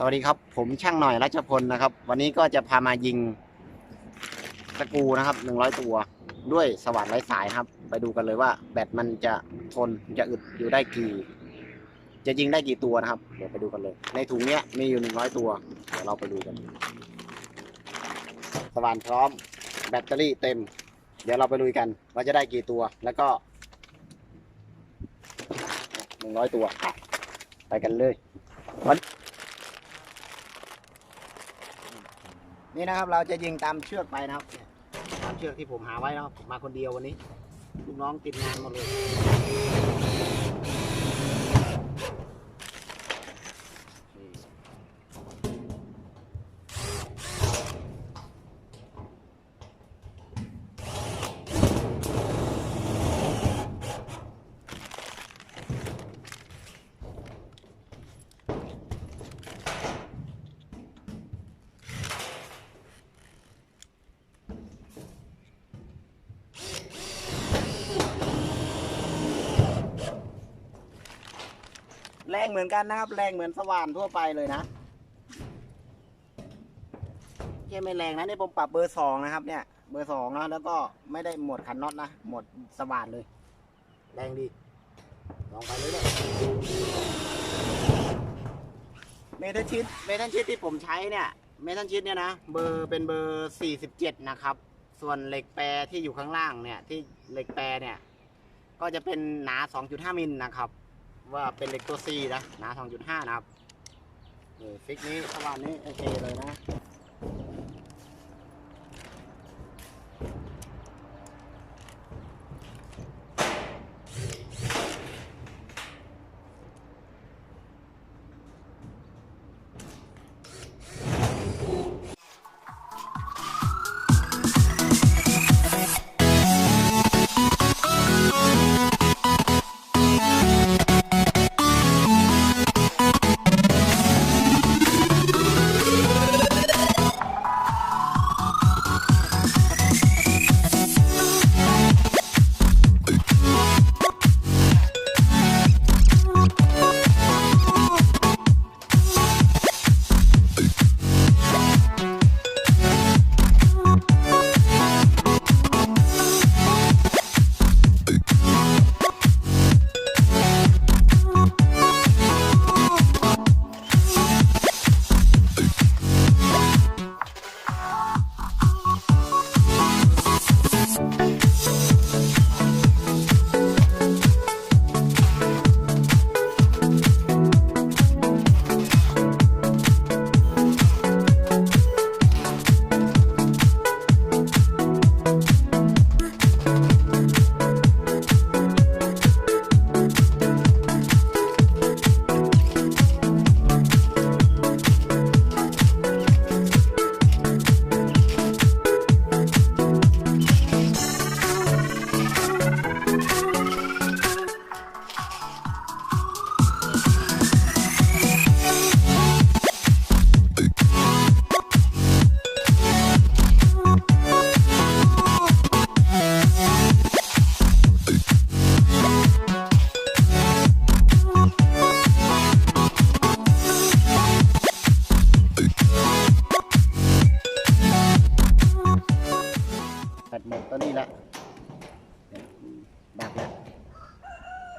สวัสดีครับ ผมช่างหน่อยรัชพลนะครับ วันนี้ก็จะพามายิงสกรูนะครับหนึ่งร้อยตัวด้วยสว่านไร้สายครับ ไปดูกันเลยว่า แบตมันจะทนจะอึดอยู่ได้กี่ จะยิงได้กี่ตัวนะครับ เดี๋ยวไปดูกันเลย ในถุงเนี้ยมีอยู่หนึ่งร้อยตัวเดี๋ยวเราไปดูกัน สว่านพร้อม แบตเตอรี่เต็ม เดี๋ยวเราไปลุยกันว่าจะได้กี่ตัวแล้วก็หนึ่งร้อยตัวไปกันเลย นี่นะครับ เราจะยิงตามเชือกไปนะครับตามเชือกที่ผมหาไว้นะครับผมมาคนเดียววันนี้ลูกน้องติดงานหมดเลย แรงเหมือนกันนะครับ แรงเหมือนสว่านทั่วไปเลยนะแค่ไม่แรงนะนี่ผมปรับเบอร์สองนะครับ เนี่ย เบอร์สองนะแล้วก็ไม่ได้หมดขันน็อตนะหมดสว่านเลย แรงดีลองไปเลยเลยเมทัลชิดเมทัลชิดที่ผมใช้เนี่ยเมทัลชิดเนี่ยนะเบอร์เป็นเบอร์47นะครับ ส่วนเหล็กแปรที่อยู่ข้างล่างเนี่ยที่เหล็กแปรเนี่ย ก็จะเป็นหนา2.5มิลนะครับ ว่าเป็นเหล็กตัว C นะหนา2.5 นะครับฟิกนี้สว่านนี้โอเคเลยนะ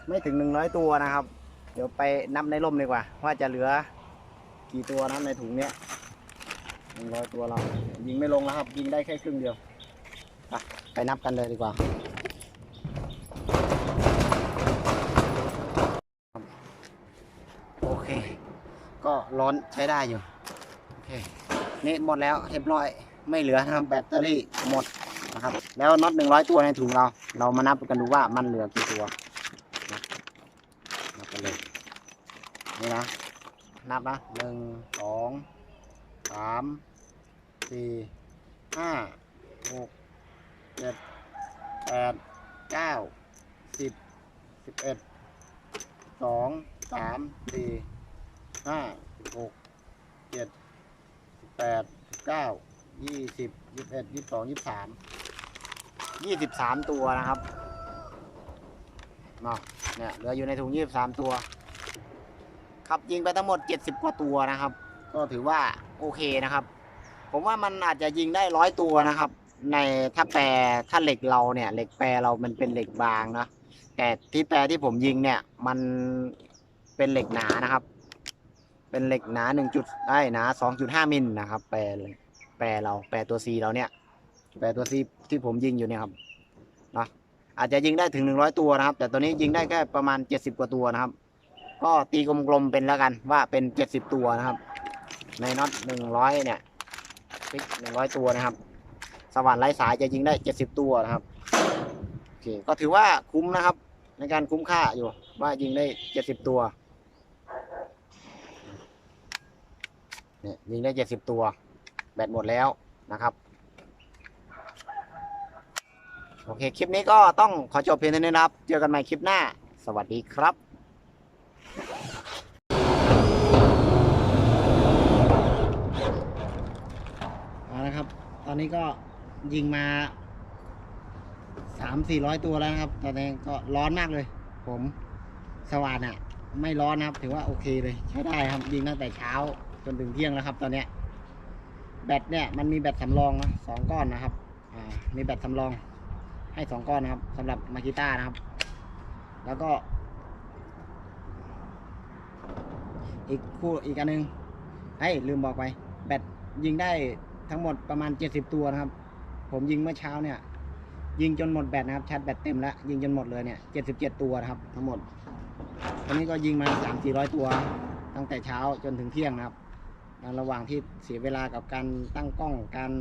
ไม่ถึงหนึ่งร้อยตัวนะครับ เดี๋ยวไปนับในร่มดีกว่า ว่าจะเหลือกี่ตัวนะในถุงเนี้ยหนึ่งร้อยตัวเรา ยิงไม่ลงแล้วครับ ยิงได้แค่ครึ่งเดียวไปไปนับกันเลยดีกว่า โอเค ก็ร้อนใช้ได้อยู่ โอเค นี่หมดแล้วเรียบร้อย ไม่เหลือนะครับแบตเตอรี่หมดนะครับ แล้วน็อตหนึ่งร้อยตัวในถุงเรา เรามานับกันดูว่ามันเหลือกี่ตัวนะนับกันเลย นี่นะ นับนะหนึ่งสองสามสี่ห้าหกเจ็ดแปดเก้าสิบสิบเอ็ดสองสามสี่ห้าหกเจ็ดสิบแปดสิบเก้ายี่สิบยี่สิบเอ็ดยี่สิบสองยี่สิบสามยี่สิบสามตัวนะครับเนาะเนี่ยเหลืออยู่ในถุงยี่สิบสามตัว ครับยิงไปทั้งหมดเจ็ดสิบกว่าตัวนะครับ ก็ถือว่าโอเคนะครับ ผมว่ามันอาจจะยิงได้ร้อยตัวนะครับ ในถ้าแปรถ้าเหล็กเราเนี่ยเหล็กแปรเรามันเป็นเหล็กบางนะแต่ที่แปรที่ผมยิงเนี่ยมันเป็นเหล็กหนานะครับ เป็นเหล็กหนาหนึ่งจุดได้หนาสองจุดห้ามิลนะครับ แปรเลยแปรเราแปรตัวซีเราเนี่ย แปรตัวซีที่ผมยิงอยู่เนี่ยครับนะอาจจะยิงได้ถึงหนึ่งร้อยตัวนะครับ แต่ตัวนี้ยิงได้แค่ประมาณเจ็ดสิบกว่าตัวนะครับ ก็ตีกลมๆเป็นแล้วกันว่าเป็นเจ็ดสิบตัวนะครับ ในน็อตหนึ่งร้อยเนี่ยฟิกหนึ่งร้อยตัวนะครับ สว่านไร้สายจะยิงได้เจ็ดสิบตัวนะครับโอเคก็ถือว่าคุ้มนะครับ ในการคุ้มค่าอยู่ว่ายิงได้เจ็ดสิบตัวเนี่ยยิงได้เจ็ดสิบตัว แบตหมดแล้วนะครับโอเค คลิปนี้ก็ต้องขอจบเพียงเท่านี้นะครับ เจอกันใหม่คลิปหน้า สวัสดีครับ เอาละครับ ต อนนี้ก็ยิงมาสามสี่ร้อยตัวแล้วนะครับ ตอนนี้ก็ร้อนมากเลย ผมสว่านอะ ไม่ร้อนนะครับ ถือว่าโอเคเลย ใช้ได้ครับ ยิงตั้งแต่เช้าจนถึงเที่ยงแล้วครับ ตอนเนี้ยแบตเนี่ยมันมีแบตสำรองนะสองก้อนนะครับ อ่า มีแบตสำรองให้สองก้อนนะครับสำหรับมากิต้านะครับ แล้วก็ อีกคู่อีกอันหนึงเฮ้ยลืมบอกไป แบตยิงได้ ทั้งหมดประมาณ 70 ตัวนะครับ ผมยิงเมื่อเช้าเนี่ย ยิงจนหมดแบตนะครับชาร์จแบตเต็มแล้ว ยิงจนหมดเลยเนี่ย 77 ตัวนะครับ ทั้งหมดตอนนี้ก็ยิงมา 3 400 ตัว ตั้งแต่เช้าจนถึงเที่ยงนะครับระหว่างที่เสียเวลากับการตั้งกล้องการ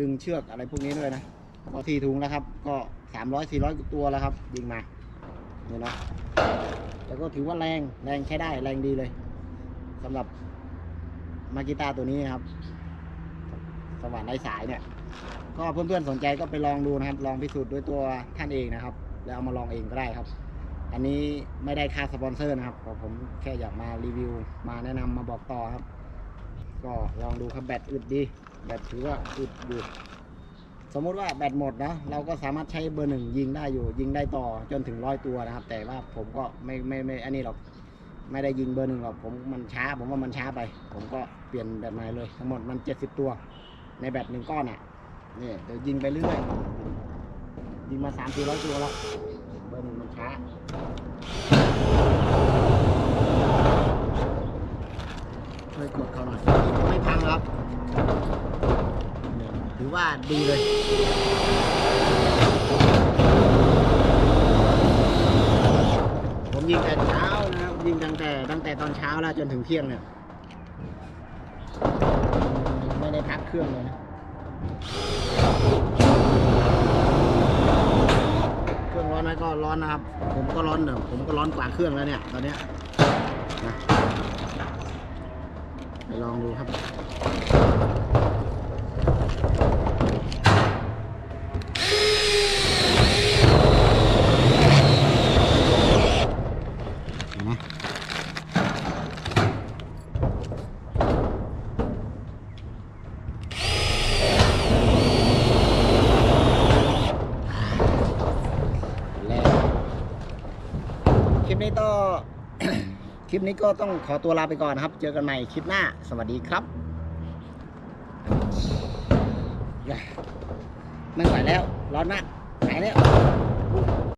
ดึงเชือกอะไรพวกนี้ด้วยนะพอทีถุงแล้วครับ ก็300 400ตัวแล้วครับยิงมาเนี่ยนะแต่ก็ถือว่าแรงแรงใช้ได้แรงดีเลยสำหรับมากิต้าตัวนี้นะครับ สว่านไร้สายเนี่ย ก็เพื่อนๆสนใจก็ไปลองดูนะครับ ลองพิสูจน์ด้วยตัวท่านเองนะครับ แล้วเอามาลองเองก็ได้ครับ อันนี้ไม่ได้ค่าสปอนเซอร์นะครับผมแค่อยากมารีวิว มาแนะนำมาบอกต่อครับ ก็ลองดูครับแบตอึดดี แบตถือว่าอึดอยู่สมมุติว่าแบตหมดนะเราก็สามารถใช้เบอร์หนึ่งยิงได้อยู่ ยิงได้ต่อจนถึงร้อยตัวนะครับ แต่ว่าผมก็ไม่ไม่ไม่อันนี้หรอกไม่ได้ยิงเบอร์หนึ่งหรอกผมมันช้า ผมว่ามันช้าไป ผมก็เปลี่ยนแบตใหม่เลย ทั้งหมดมันเจ็ดสิบตัว ในแบตหนึ่งก้อนอะนี่เดี๋ยวยิงไปเรื่อยยิงมาสามสี่ร้อยตัวแล้วเบอร์หนึ่งมันช้าช่วยกดเขาหน่อยไม่พังครับถือว่าดีเลยผมยิงแต่เช้านะครับยิงตั้งแต่ตั้งแต่ตอนเช้าแล้วจนถึงเที่ยงเนี่ย ได้พักเครื่องเลยนะ เครื่องร้อนไหมก็ร้อนนะครับ ผมก็ร้อนเนอะผมก็ร้อนกว่าเครื่องแล้วเนี่ยตอนเนี้ยนะไปลองดูครับ เห็นไหมแล้วค ลิปนี้ก็คลิปนี้ก็ต้องขอตัวลาไปก่อนนะครับ เจอกันใหม่คลิปหน้า สวัสดีครับ ไม่ไหวแล้ว ร้อนมากหายแล้ว